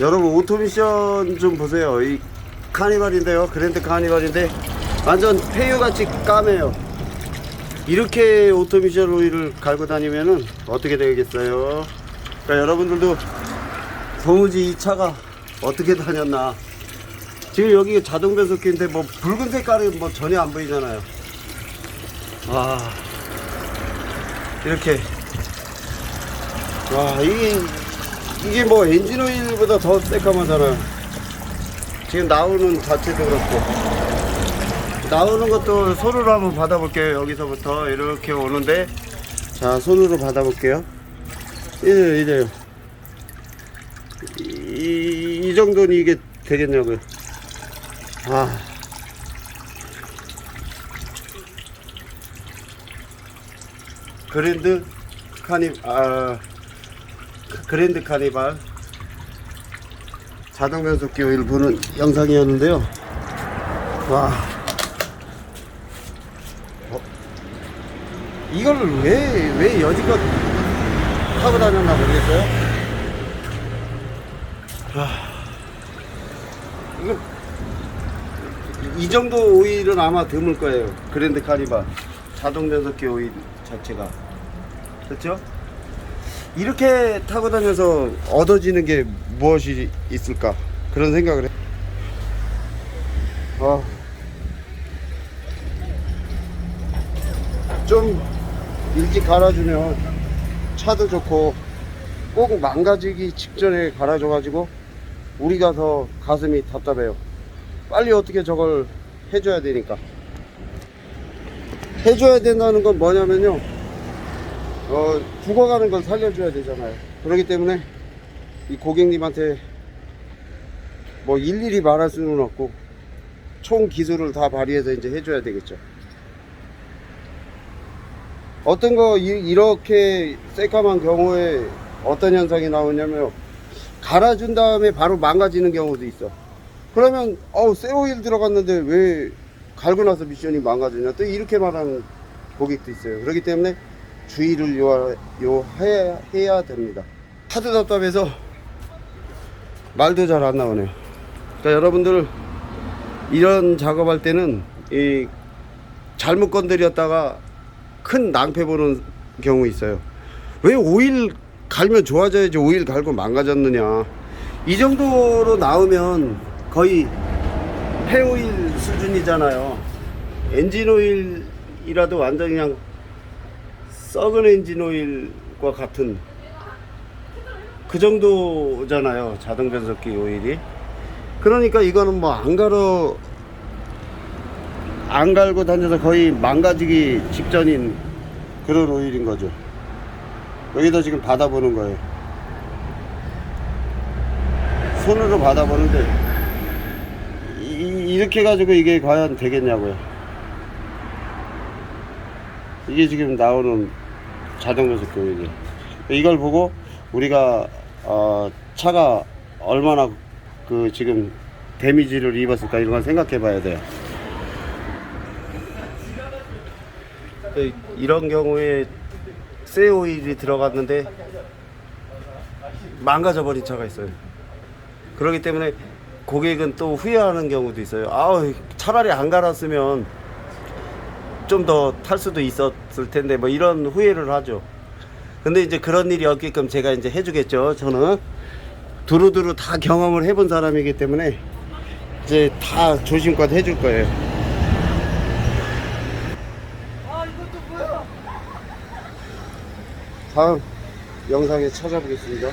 여러분 오토미션 좀 보세요. 이 카니발인데요. 그랜드 카니발인데 완전 폐유같이 까매요. 이렇게 오토미션 오일을 갈고 다니면은 어떻게 되겠어요? 그러니까 여러분들도 도무지 이 차가 어떻게 다녔나. 지금 여기 자동 변속기인데 뭐 붉은 색깔은 뭐 전혀 안 보이잖아요. 와 이렇게 와 이게 이게 뭐 엔진 오일보다 더 새까맣잖아요. 지금 나오는 자체도 그렇고 나오는 것도 손으로 한번 받아볼게요. 여기서부터 이렇게 오는데 자 손으로 받아볼게요. 이래요 이래요. 이, 이 정도는 이게 되겠냐고요. 아. 그랜드 카니 아 그랜드 카니발 자동 변속기 오일 보는 영상이었는데요. 와. 어, 이걸 왜, 왜 여지껏 타고 다녔나 모르겠어요. 아, 이거, 이 정도 오일은 아마 드물 거예요. 그랜드 카니발. 자동 변속기 오일 자체가. 그렇죠? 이렇게 타고 다녀서 얻어지는 게 무엇이 있을까 그런 생각을 해. 어. 좀 일찍 갈아주면 차도 좋고 꼭 망가지기 직전에 갈아줘가지고 우리가 더 가슴이 답답해요. 빨리 어떻게 저걸 해줘야 되니까. 해줘야 된다는 건 뭐냐면요. 어, 죽어가는 걸 살려줘야 되잖아요. 그렇기 때문에 이 고객님한테 뭐 일일이 말할 수는 없고 총 기술을 다 발휘해서 이제 해줘야 되겠죠. 어떤 거 이, 이렇게 새까만 경우에 어떤 현상이 나오냐면 갈아준 다음에 바로 망가지는 경우도 있어. 그러면 어우 새 오일 들어갔는데 왜 갈고 나서 미션이 망가지냐 또 이렇게 말하는 고객도 있어요. 그렇기 때문에 주의를 요, 요 해야, 해야 됩니다. 하도 답답해서 말도 잘 안 나오네요. 그러니까 여러분들 이런 작업할 때는 이 잘못 건드렸다가 큰 낭패 보는 경우 있어요. 왜 오일 갈면 좋아져야지 오일 갈고 망가졌느냐. 이 정도로 나오면 거의 폐오일 수준이잖아요. 엔진 오일이라도 완전 그냥 썩은 엔진 오일과 같은 그 정도잖아요. 자동 변속기 오일이. 그러니까 이거는 뭐 안 갈어 안 갈고 다녀서 거의 망가지기 직전인 그런 오일인 거죠. 여기다 지금 받아보는 거예요. 손으로 받아보는데 이, 이렇게 가지고 이게 과연 되겠냐고요. 이게 지금 나오는 자동 변속기 오일이에요. 이걸 보고 우리가 어, 차가 얼마나 그 지금 데미지를 입었을까 이런 걸 생각해 봐야 돼요. 그 이런 경우에 새 오일이 들어갔는데 망가져 버린 차가 있어요. 그렇기 때문에 고객은 또 후회하는 경우도 있어요. 아우 차라리 안 갈았으면 좀 더 탈 수도 있었을 텐데 뭐 이런 후회를 하죠. 근데 이제 그런 일이 없게끔 제가 이제 해주겠죠. 저는 두루두루 다 경험을 해본 사람이기 때문에 이제 다 조심껏 해줄 거예요. 다음 영상에 찾아보겠습니다.